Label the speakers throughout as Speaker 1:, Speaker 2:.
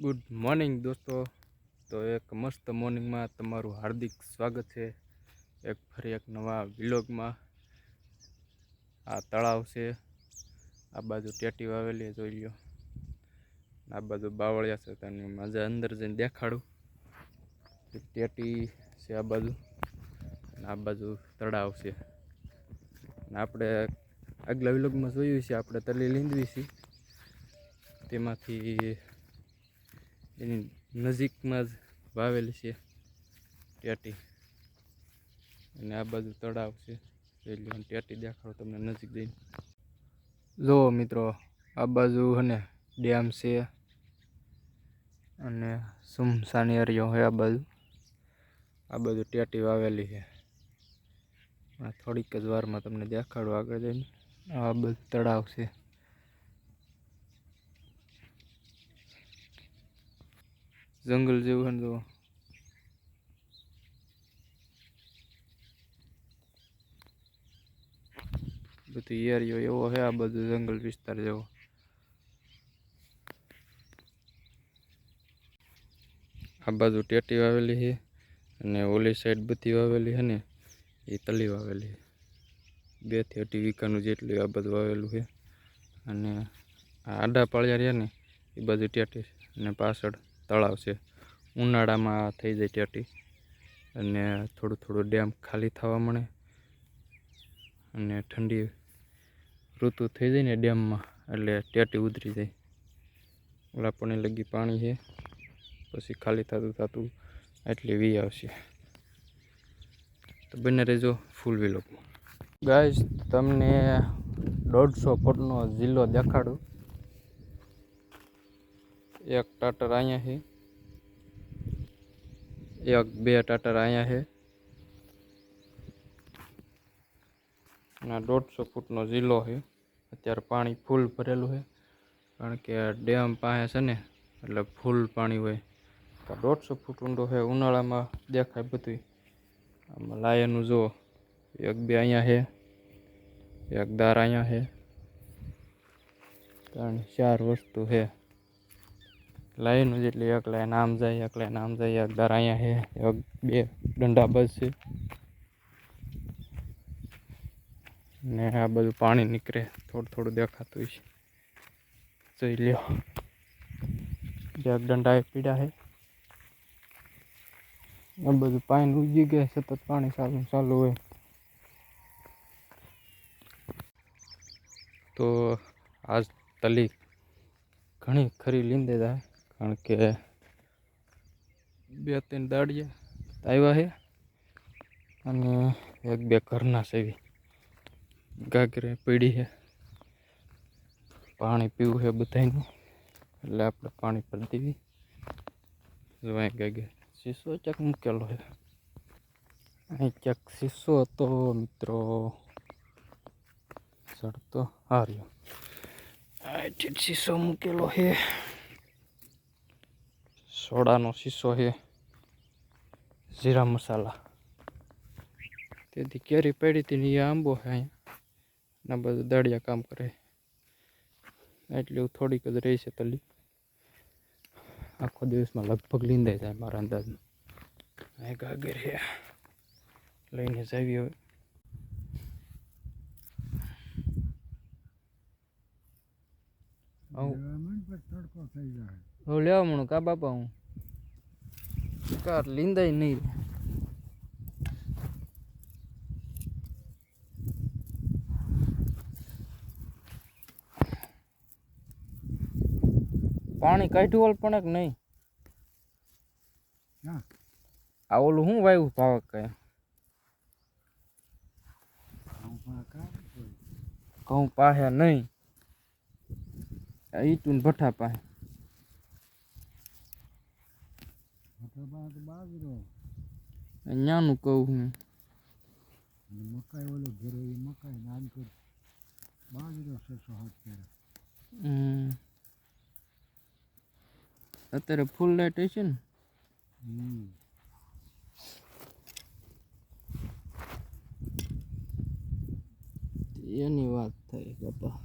Speaker 1: Good morning દોસ્તો. તો એક મસ્ત મોર્નિંગમાં તમારું હાર્દિક સ્વાગત છે. એક ફરી એક નવા વિલોગમાં. આ તળાવ છે. આ બાજુ ટેટી વાવેલી જોઈ લો આ બાજુ બાવળિયા છે તેની મજા અંદર જઈને દેખાડું. ટેટી છે આ બાજુ. અને આ બાજુ તળાવ છે. અને આપણે આગલા વિલોગમાં જોયું છે, આપણે તલી લીંદવી છે. તેમાંથી એની નજીકમાં જ વાવેલી છે ટેટી. અને આ બાજુ તળાવ છે. પહેલી ટેટી દેખાડો તમને નજીક જઈને. જુઓ મિત્રો, આ બાજુ અને ડેમ છે અને સુમસાન એરિયો હોય આ બાજુ. આ બાજુ ટેટી વાવેલી છે. થોડીક જ વારમાં તમને દેખાડું આગળ જઈને. આ બધું તળાવ છે. જંગલ જેવું ને જુઓ બધું એરિયો એવો છે, આ બધું જંગલ વિસ્તાર જેવો. આ બાજુ ટેટી વાવેલી છે અને ઓલી સાઈડ બધી વાવેલી છે ને, એ તલી વાવેલી છે. બેથી અઢી વીઘાનું જેટલું આ બધું વાવેલું છે. અને આ આડા પાળિયા રહ્યા ને, એ બાજુ ટેટી અને પાછળ તળાવ છે. ઉનાળામાં થઈ જાય ટેટી અને થોડું થોડું ડેમ ખાલી થવા મળે અને ઠંડી ઋતુ થઈ જાય ને ડેમમાં એટલે ટેટી ઉતરી જાય. ઓલા પણ લગી પાણી છે, પછી ખાલી થતું થતું એટલી વી આવશે. તો બંને રહેજો ફૂલ વિલોકમાં ગાય તમને દોઢસો ફૂટનો જિલ્લો દેખાડું. એક ટાટર અહીંયા છે એક બે ટાટર અહીંયા છે અને દોઢસો ફૂટનો જિલ્લો છે અત્યારે પાણી ફૂલ ભરેલું છે કારણ કે ડેમ પાસે છે ને એટલે ફૂલ પાણી હોય તો દોઢસો ફૂટ ઊંડો છે ઉનાળામાં દેખાય બધું આમાં લાયનનું જુઓ એક બે અહીંયા છે એક દાર અહીંયા છે ત્રણ ચાર વસ્તુ છે લાઈનનું જેટલી એક લાઈન, આમ જાય, એક લાઈન, આમ જાય, એક દર અહીંયા છે એક, બે દંડા બસ છે. ને આ બધું પાણી નીકળે, થોડું થોડું દેખાતું છે જોઈ લ્યો. એક દંડા પીડા છે આ બધું પાણી ઉગી ગયા, સતત પાણી ચાલુ ચાલુ હોય. તો આજ તલી ઘણી ખરી લીંદે જાય કારણ કે બે ત્રણ દાડિયા આવ્યા છે અને એક બે ઘરના સેવી ગાગરે પીડી છે. પાણી પીવું છે બધાનું એટલે આપણે પાણી પર દેવી જોવાય ગાગે. શીશો ચક મૂકેલો છે. અહીં ક્યાંક શીશો હતો મિત્રો. ચડતો હાર્યો. શીશો મૂકેલો છે. સોડાનો શીશો છે. જીરા મસાલા. તેથી કેરી પડી હતી ને એ આંબો છે અહીંયા. ના બધું દાડિયા કામ કરે એટલી થોડીક જ રહી છે તલી. આખો દિવસમાં લગભગ લીંદાઈ જાય મારા અંદાજમાં. અહીં ગાગર છે લઈને જાવી હવે. હવે લેવા મણું કા બાપા હું? કાર લીંદાય નહીં પાણી કાઢ્યું ઓલ પણ કે નહીં. આ ઓલું શું વાયુ ભાવક કઈ? ઘઉં પાહ્યા નહીં. આ ઈટું ભઠ્ઠા પાસે અહીંયાનું કહું હું.
Speaker 2: મકાઈ ઓલો ઘેરો એ મકાઈ નાન કર બાજરો છસો હાથ
Speaker 1: હમ. અત્યારે ફૂલ લાઇટ હશે ને? એની વાત થઈ બાપા.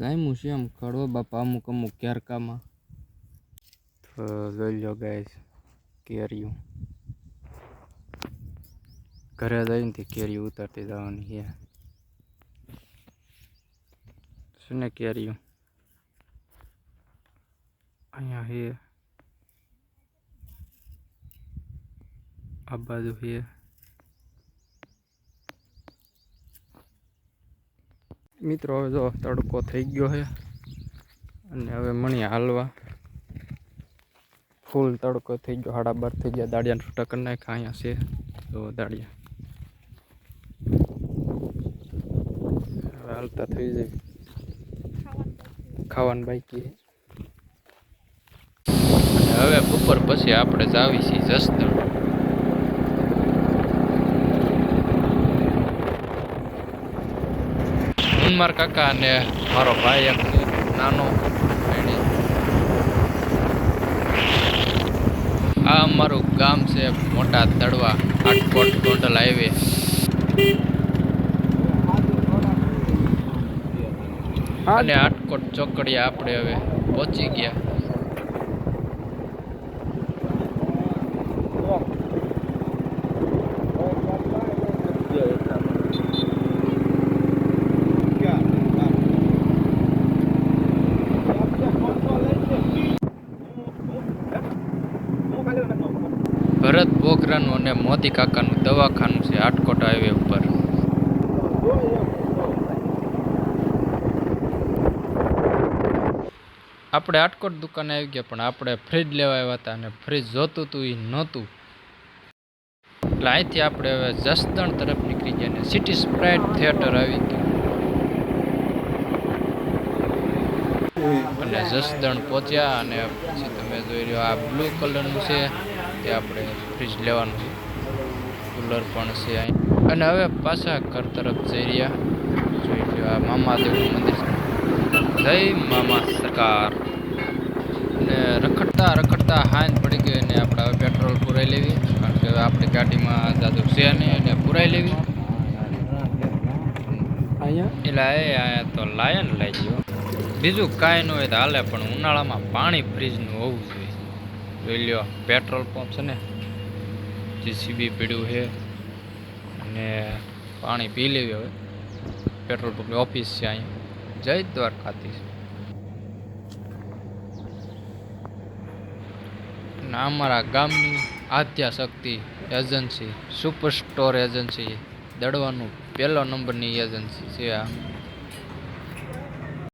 Speaker 1: જામ્યું છે એમ. ખડો બાપા, અમુક અમુક ક્યારકામાં. તો જોઈ લો ગાઈસ કેરીયું ઘરે જઈને તે કેરી ઉતારતી જવાની છે. શું ને કેરીયું અહીંયા છે. આ બાજુ છે. મિત્રો, હવે જો તડકો થઈ ગયો છે અને હવે મણી હાલવા. ફૂલ તડકો થઈ ગયો હાડા બાર થઈ ગયા. દાડિયાને છૂટા કરી નાખ્યા, અહીંયા છે. જો દાડિયા હાલતા થઈ જાય. ખાવાનું બાકી હવે બપોર પછી આપણે જાવી છીએ જસદણ. મારા કાકા અને મારો ભાઈ એક નાનો આ અમારું ગામ છે મોટા તળવા આટકોટ ટોટલ હાઈવે અને આટકોટ ચોકડીયા આપણે હવે પહોંચી ગયા. ભરત બોકરાનું અને મોદી કાકાનું દવાખાનું છે આટકોટ હાઈવે ઉપર. આપણે આટકોટ દુકાને આવી ગયા, પણ આપણે ફ્રીજ લેવા આવ્યા હતા અને ફ્રીજ જોતું હતું એ નહોતું. એટલે અહીંથી આપણે હવે જસદણ તરફ નીકળી ગયા અને સિટી સ્પ્રાઇટ થિયેટર આવી ગયું. અને જસદણ પહોંચ્યા અને પછી તમે જોઈ રહ્યો આ બ્લુ કલરનું છે. તે આપણે ફ્રીજ લેવાનું છે. કુલર પણ છે અહીં. અને હવે પાછા ઘર તરફ જઈ રહ્યા. જોઈ લ્યો આ મંદિર છે. જય મામા સરકાર. અને રખડતા રખડતા હાઇન પડી ગઈ અને આપણે હવે પેટ્રોલ પુરાઈ લેવી. કારણ કે હવે આપણી ગાડીમાં જાદુ છે નહીં અને પુરાઈ લેવી.
Speaker 2: અહીંયા
Speaker 1: એટલે આયા તો લાયન લઈ ગયો. બીજું કાંઈ ન હોય તો હાલે, પણ ઉનાળામાં પાણી ફ્રીજનું હોવું જોઈએ. જોઈ પેટ્રોલ પંપ છે ને જીસીબી પીડ્યું છે. અને પાણી પી લેવી હવે. પેટ્રોલ પંપની ઓફિસ છે અહીંયા, જય દ્વારકાથી અને અમારા ગામની Adyashakti agency, super store agency, દડવાનું પહેલો નંબરની એજન્સી છે આ.